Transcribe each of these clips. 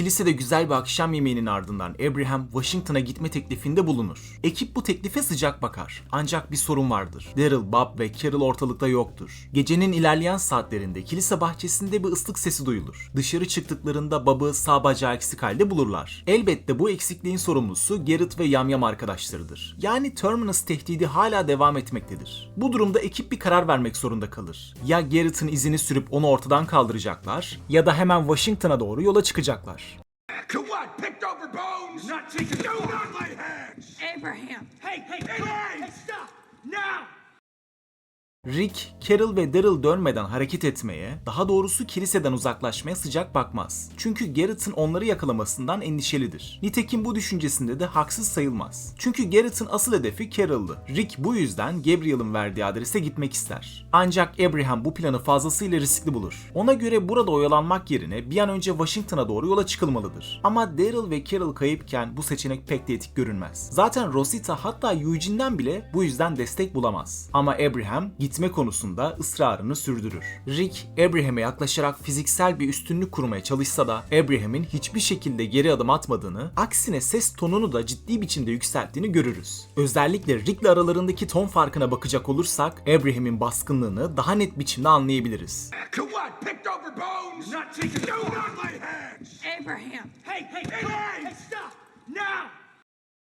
kilisede güzel bir akşam yemeğinin ardından Abraham Washington'a gitme teklifinde bulunur. Ekip bu teklife sıcak bakar. Ancak bir sorun vardır. Daryl, Bob ve Carol ortalıkta yoktur. Gecenin ilerleyen saatlerinde kilise bahçesinde bir ıslık sesi duyulur. Dışarı çıktıklarında Bob'ı sağ bacağı eksik halde bulurlar. Elbette bu eksikliğin sorumlusu Garrett ve Yamyam arkadaşlarıdır. Yani Terminus tehdidi hala devam etmektedir. Bu durumda ekip bir karar vermek zorunda kalır. Ya Garrett'ın izini sürüp onu ortadan kaldıracaklar ya da hemen Washington'a doğru yola çıkacaklar. To what? Picked over bones? Not taking Do not my hands! Abraham. Hey, hey, hey, hey, stop! Rick, Carol ve Daryl dönmeden hareket etmeye, daha doğrusu kiliseden uzaklaşmaya sıcak bakmaz. Çünkü Garrett'ın onları yakalamasından endişelidir. Nitekim bu düşüncesinde de haksız sayılmaz. Çünkü Garrett'ın asıl hedefi Carol'dı. Rick bu yüzden Gabriel'ın verdiği adrese gitmek ister. Ancak Abraham bu planı fazlasıyla riskli bulur. Ona göre burada oyalanmak yerine bir an önce Washington'a doğru yola çıkılmalıdır. Ama Daryl ve Carol kayıpken bu seçenek pek de etik görünmez. Zaten Rosita hatta Eugene'den bile bu yüzden destek bulamaz. Ama Abraham gitme konusunda ısrarını sürdürür. Rick, Abraham'e yaklaşarak fiziksel bir üstünlük kurmaya çalışsa da Abraham'in hiçbir şekilde geri adım atmadığını, aksine ses tonunu da ciddi biçimde yükselttiğini görürüz. Özellikle Rick'le aralarındaki ton farkına bakacak olursak Abraham'in baskınlığını daha net biçimde anlayabiliriz. Abraham. Hey, hey!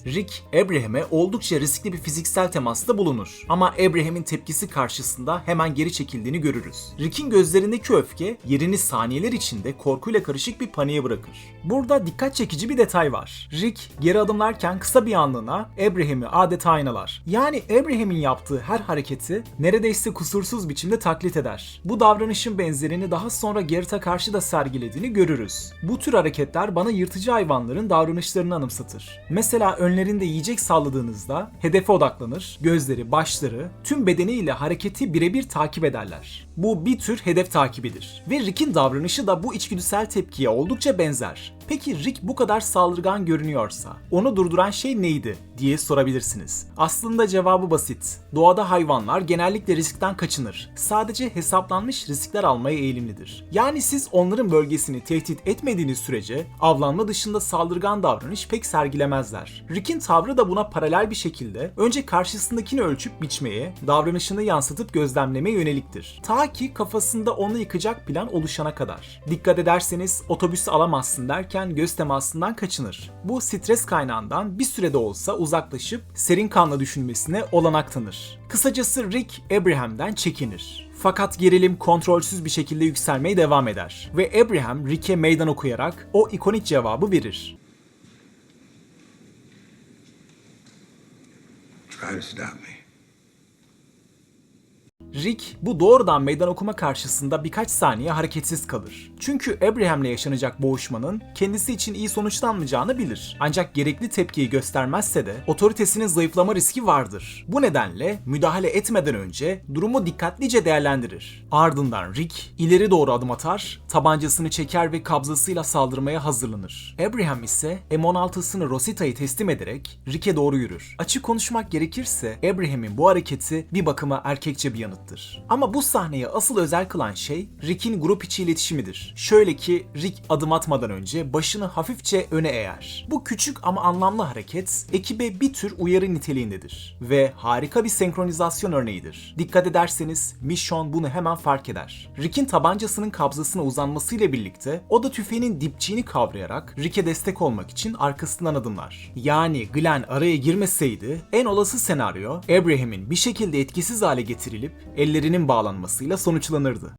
Rick, Abraham'e oldukça riskli bir fiziksel temasta bulunur. Ama Abraham'in tepkisi karşısında hemen geri çekildiğini görürüz. Rick'in gözlerindeki öfke yerini saniyeler içinde korkuyla karışık bir paniğe bırakır. Burada dikkat çekici bir detay var. Rick geri adımlarken kısa bir anlığına Abraham'ı adeta aynalar. Yani Abraham'in yaptığı her hareketi neredeyse kusursuz biçimde taklit eder. Bu davranışın benzerini daha sonra Garrett'a karşı da sergilediğini görürüz. Bu tür hareketler bana yırtıcı hayvanların davranışlarını anımsatır. Mesela önlerinde yiyecek salladığınızda hedefe odaklanır, gözleri, başları, tüm bedeniyle hareketi birebir takip ederler. Bu bir tür hedef takibidir. Ve Rick'in davranışı da bu içgüdüsel tepkiye oldukça benzer. Peki Rick bu kadar saldırgan görünüyorsa onu durduran şey neydi diye sorabilirsiniz. Aslında cevabı basit. Doğada hayvanlar genellikle riskten kaçınır. Sadece hesaplanmış riskler almaya eğilimlidir. Yani siz onların bölgesini tehdit etmediğiniz sürece avlanma dışında saldırgan davranış pek sergilemezler. Rick'in tavrı da buna paralel bir şekilde önce karşısındakini ölçüp biçmeye, davranışını yansıtıp gözlemlemeye yöneliktir. Ta ki kafasında onu yıkacak plan oluşana kadar. Dikkat ederseniz otobüsü alamazsın derken göz temasından kaçınır. Bu stres kaynağından bir sürede olsa uzaklaşıp serin kanla düşünmesine olanak tanır. Kısacası Rick Abraham'den çekinir. Fakat gerilim kontrolsüz bir şekilde yükselmeye devam eder ve Abraham Rick'e meydan okuyarak o ikonik cevabı verir. Try to stop me. Rick bu doğrudan meydan okuma karşısında birkaç saniye hareketsiz kalır. Çünkü Abraham'le yaşanacak boğuşmanın kendisi için iyi sonuçlanmayacağını bilir. Ancak gerekli tepkiyi göstermezse de otoritesinin zayıflama riski vardır. Bu nedenle müdahale etmeden önce durumu dikkatlice değerlendirir. Ardından Rick ileri doğru adım atar, tabancasını çeker ve kabzasıyla saldırmaya hazırlanır. Abraham ise M16'sını Rosita'yı teslim ederek Rick'e doğru yürür. Açık konuşmak gerekirse Abraham'in bu hareketi bir bakıma erkekçe bir yanıttır. Ama bu sahneyi asıl özel kılan şey Rick'in grup içi iletişimidir. Şöyle ki Rick adım atmadan önce başını hafifçe öne eğer. Bu küçük ama anlamlı hareket ekibe bir tür uyarı niteliğindedir ve harika bir senkronizasyon örneğidir. Dikkat ederseniz Michonne bunu hemen fark eder. Rick'in tabancasının kabzasına uzanmasıyla birlikte o da tüfeğinin dipçiğini kavrayarak Rick'e destek olmak için arkasından adımlar. Yani Glenn araya girmeseydi en olası senaryo Abraham'in bir şekilde etkisiz hale getirilip ellerinin bağlanmasıyla sonuçlanırdı.